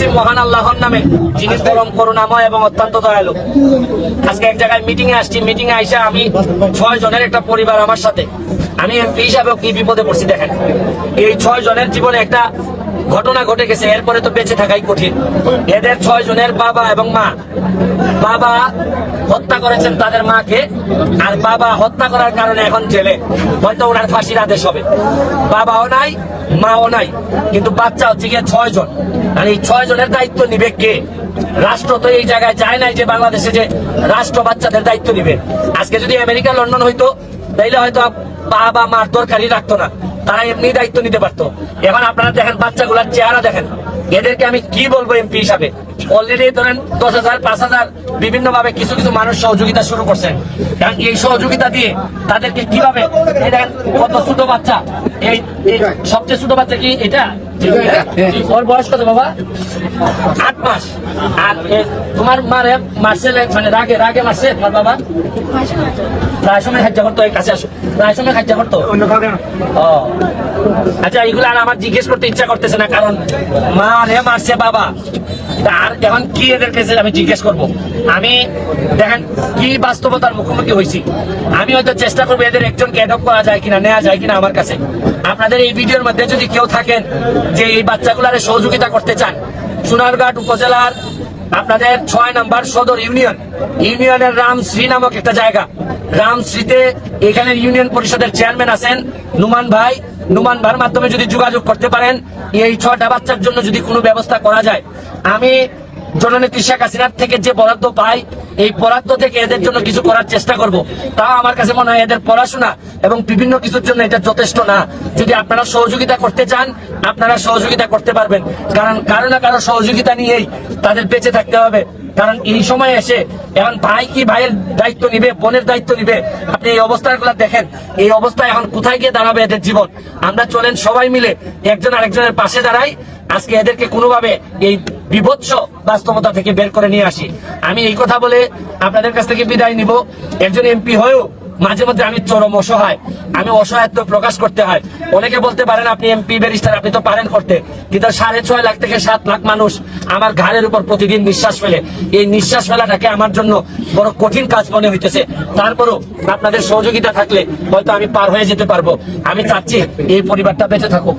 করতেছি মহান আল্লাহর নামে। যিনি পরম করুণাময় এবং অত্যন্ত দয়ালু। আজকে এক জায়গায় মিটিং এ আসছি মিটিং এ আইসা আমি ছয় জনের একটা পরিবার আমার সাথে। আমি এমপি হিসাবেও কি বিপদে পড়ছি দেখেন। এই ছয় জনের জীবনে একটা ঘটনা ঘটে গেছে, এরপরে তো বেঁচে থাকাই কঠিন। এদের ছয় জনের বাবা এবং মা। বাবা হত্যা করেছেন তাদের মাকে, আর বাবা হত্যা করার কারণে এখন জেলে। হয়তো ওনার ফাঁসির আদেশ হবে। বাবাও নাই, মাও নাই, কিন্তু বাচ্চা হচ্ছে গিয়ে ছয় জন। আর এই ছয় জনের দায়িত্ব নিবে কে? রাষ্ট্র তো এই জায়গায় যায় নাই যে বাংলাদেশে যে রাষ্ট্র বাচ্চাদের দায়িত্ব নিবে। আজকে যদি আমেরিকা, লন্ডন হইতো, তাইলে হয়তো বাবা মার দরকারই রাখতো না। তারা এমনি দায়িত্ব নিতে পারতো। এখন আপনারা দেখেন, বাচ্চাগুলার চেহারা দেখেন। এদেরকে আমি কি বলব এমপি হিসাবে? অলরেডি ধরেন দশ হাজার পাঁচ হাজার বিভিন্ন ভাবে কিছু কিছু মানুষ সহযোগিতা শুরু করছেন কারণ এই সহযোগিতা দিয়ে তাদেরকে কীভাবে এই দেখেন কত ছোট বাচ্চা। এই সবচেয়ে ছোট বাচ্চা কি এটা? ওর বয়স কত বাবা? আট মাস। আর তোমার মারে মারছে মানে রাগে রাগে মারছে তোমার বাবা? প্রায় সময়। খাদ্য করতো এই কাছে আসো। প্রায় সময় খাদ্য করতো ও। আচ্ছা এগুলো আর আমার জিজ্ঞেস করতে ইচ্ছা করতেছে না, কারণ মা রে মারছে বাবা। আর এখন কি এদের কাছে আমি জিজ্ঞেস করব? আমি, দেখেন, কি বাস্তবতার মুখোমুখি হয়েছি। আমি হয়তো চেষ্টা করব এদের একজনকে অ্যাডপ্ট করা যায় কিনা নেওয়া যায় কিনা আমার কাছে। আপনাদের এই ভিডিওর মধ্যে যদি কেউ থাকেন যে এই বাচ্চাগুলারে সহযোগিতা করতে চান সোনারঘাট উপজেলার আপনাদের ছয় নাম্বার সদর ইউনিয়ন। ইউনিয়নের রামশ্রী নামক একটা জায়গা। রামশ্রীতে এখানে ইউনিয়ন পরিষদের চেয়ারম্যান আছেন নুমান ভাই। নুমান ভাইয়ের মাধ্যমে যদি যোগাযোগ করতে পারেন, এই ছয়টা বাচ্চার জন্য যদি কোনো ব্যবস্থা করা যায়, আমি জননেত্রী শেখ হাসিনার থেকে যে বরাদ্দ পাই, এই বরাদ্দ থেকে এদের জন্য কিছু করার চেষ্টা করব। তা আমার কাছে মনে হয় এদের পড়াশোনা এবং বিভিন্ন কিছুর জন্য এটা যথেষ্ট না। যদি আপনারা সহযোগিতা করতে চান, আপনারা সহযোগিতা করতে পারবেন। কারণ কারও না কারও সহযোগিতা নিয়েই তাদের বেঁচে থাকতে হবে। কারণ এই সময় এসে, এখন ভাই কি ভাইয়ের দায়িত্ব নিবে, বোনের দায়িত্ব নিবে? আপনি এই অবস্থাগুলো দেখেন, এই অবস্থা এখন কোথায় গিয়ে দাঁড়াবে এদের জীবন? আমরা চলেন সবাই মিলে একজন আরেকজনের পাশে দাঁড়াই, আজকে এদেরকে কোনোভাবে এই বিভৎস বাস্তবতা থেকে বের করে নিয়ে আসি। আমি এই কথা বলে আপনাদের কাছ থেকে বিদায় নিব। একজন এমপি হয়েও মাঝে মধ্যে আমি চরম অসহায়। আমি অসহায়ত্ব প্রকাশ করতে হয়। অনেকে বলতে পারেন আপনি এমপি, ব্যারিস্টার, আপনি তো পারেন করতে। কিন্তু সাড়ে ছয় লাখ থেকে সাত লাখ মানুষ আমার ঘাড়ের উপর প্রতিদিন নিঃশ্বাস ফেলে। এই নিঃশ্বাস ফেলাটাকে আমার জন্য বড় কঠিন কাজ মনে হইতেছে। তারপরও আপনাদের সহযোগিতা থাকলে হয়তো আমি পার হয়ে যেতে পারব। আমি চাচ্ছি এই পরিবারটা বেঁচে থাকুক।